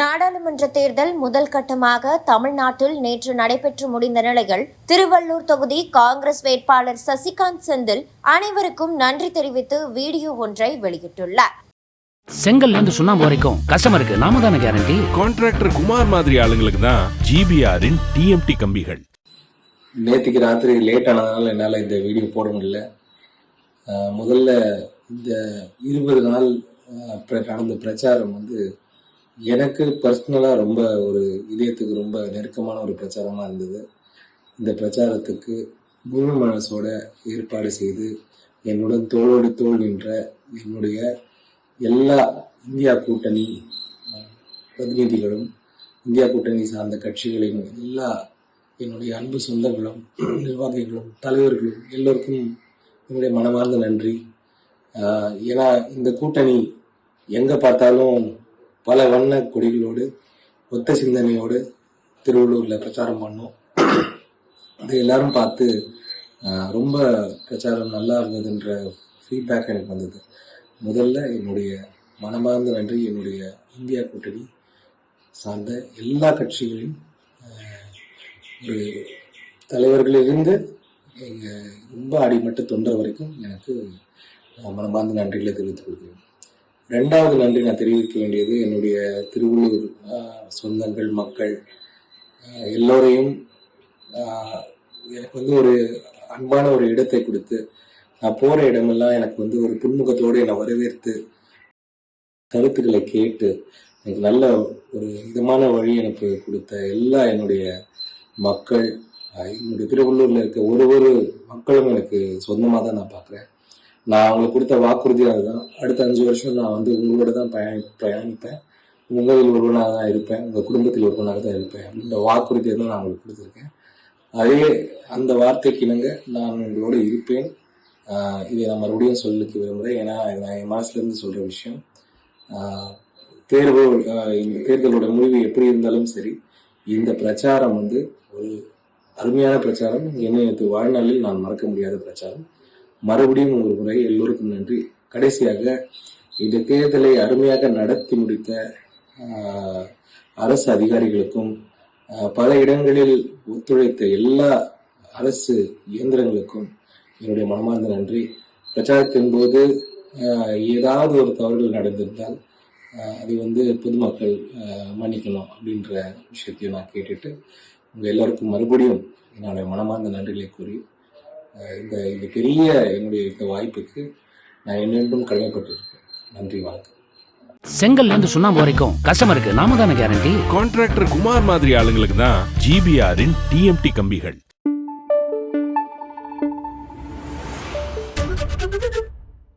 நாடாளுமன்ற தேர்தல் முதல் கட்டமாக தமிழ்நாட்டில் நேற்று நடைபெற்று முடிந்த நிலையில் திருவள்ளூர் தொகுதி காங்கிரஸ் வேட்பாளர் சசிகாந்த் செந்தில் அனைவருக்கும் நன்றி தெரிவித்து வீடியோ ஒன்றை வெளியிட்டுள்ளார். செங்கல்ல இருந்து சுண்ணாம்பு வரைக்கும் கஸ்டமருக்கு நாம தானே கேரண்டி கான்ட்ராக்டர் குமார் மாதிரி ஆளுங்களுக்கு தான் ஜிபிஆரின் டிஎம்டி கம்பிகள். நேற்றுக்கு ராத்திரி லேட் ஆனதுனால என்னால் இந்த வீடியோ போட முடியல. முதல்ல இந்த இருபது நாள் நடந்த பிரச்சாரம் வந்து எனக்கு பர்சனலாக ரொம்ப ஒரு இதயத்துக்கு ரொம்ப நெருக்கமான ஒரு பிரச்சாரமாக இருந்தது. இந்த பிரச்சாரத்துக்கு முழு மனசோட ஏற்பாடு செய்து என்னுடன் தோளோடு தோள் நின்ற என்னுடைய எல்லா இந்தியா கூட்டணி பிரதிநிதிகளும் இந்தியா கூட்டணி சார்ந்த கட்சிகளின் எல்லா என்னுடைய அன்பு சொந்தங்களும் நிர்வாகிகளும் தலைவர்களும் எல்லோருக்கும் என்னுடைய மனமார்ந்த நன்றி. ஏன்னா இந்த கூட்டணி எங்கே பார்த்தாலும் பல வண்ண கொடிகளோடு ஒத்த சிந்தனையோடு திருவள்ளூரில் பிரச்சாரம் பண்ணோம். அது எல்லாரும் பார்த்து ரொம்ப பிரச்சாரம் நல்லா இருந்ததுன்ற ஃபீட்பேக் எனக்கு வந்தது. முதல்ல என்னுடைய மனமார்ந்த நன்றி என்னுடைய இந்தியா கூட்டணி சார்ந்த எல்லா கட்சிகளின் ஒரு தலைவர்களிலிருந்து எங்கள் ரொம்ப அடிமட்ட தொண்டர் வரைக்கும் எனக்கு மனமார்ந்த நன்றிகளை தெரிவித்துக் கொள்கிறேன். ரெண்டாவது நன்றி நான் தெரிவிக்க வேண்டியது என்னுடைய திருவள்ளூர் சொந்தங்கள் மக்கள் எல்லோரையும் எனக்கு வந்து ஒரு அன்பான ஒரு இடத்தை கொடுத்து நான் போகிற இடமெல்லாம் எனக்கு வந்து ஒரு புன்முகத்தோடு என்னை வரவேற்று கருத்துக்களை கேட்டு எனக்கு நல்ல ஒரு இதமான வழி எனக்கு கொடுத்த எல்லா என்னுடைய மக்கள் என்னுடைய திருவள்ளூரில் இருக்க ஒரு ஒரு மக்களும் எனக்கு சொந்தமாக தான் நான் பார்க்குறேன் நான் அவங்களுக்கு கொடுத்த வாக்குறுதி அதுதான் அடுத்த அஞ்சு வருஷம் நான் வந்து உங்களோட தான் பயணி பயணிப்பேன். உங்களில் ஒருவனாக தான் இருப்பேன். உங்கள் குடும்பத்தில் ஒருவனாக தான் இருப்பேன். அப்படின்ற வாக்குறுதியை தான் நான் உங்களுக்கு கொடுத்துருக்கேன். அதே அந்த வார்த்தைக்கு இணங்க நான் உங்களோடு இருப்பேன். இதை நான் மறுபடியும் சொல்லிக்க விரும்புகிறேன் ஏன்னா நான் என் மனசுலேருந்து சொல்கிற விஷயம். தேர்வு தேர்தலோட முடிவு எப்படி இருந்தாலும் சரி இந்த பிரச்சாரம் வந்து ஒரு அருமையான பிரச்சாரம். என்னையத்து வாழ்நாளில் நான் மறக்க முடியாத பிரச்சாரம். மறுபடியும் ஒரு முறை எல்லோருக்கும் நன்றி. கடைசியாக இந்த தேர்தலை அருமையாக நடத்தி முடித்த அரசு அதிகாரிகளுக்கும் பல இடங்களில் ஒத்துழைத்த எல்லா அரசு இயந்திரங்களுக்கும் என்னுடைய மனமார்ந்த நன்றி. பிரச்சாரத்தின் போது ஏதாவது ஒரு தவறுகள் நடந்திருந்தால் அது வந்து பொதுமக்கள் மன்னிக்கணும் அப்படின்ற விஷயத்தையும் நான் கேட்டுட்டு உங்கள் எல்லோருக்கும் மறுபடியும் என்னுடைய மனமார்ந்த நன்றிகளை கூறி இந்த இந்த பெரிய என்னுடைய இந்த வாய்ப்புக்கு நான் என்னென்றும் கடமைப்பட்டிருக்கேன். நன்றி வணக்கம். செங்கல்ல இருந்து சுண்ணாம்பு வரைக்கும் கஸ்டமருக்கு நாம தானே கேரண்டி கான்ட்ராக்டர் குமார் மாதிரி ஆளுங்களுக்கு தான் ஜிபிஆரின் டிஎம்டி கம்பிகள்.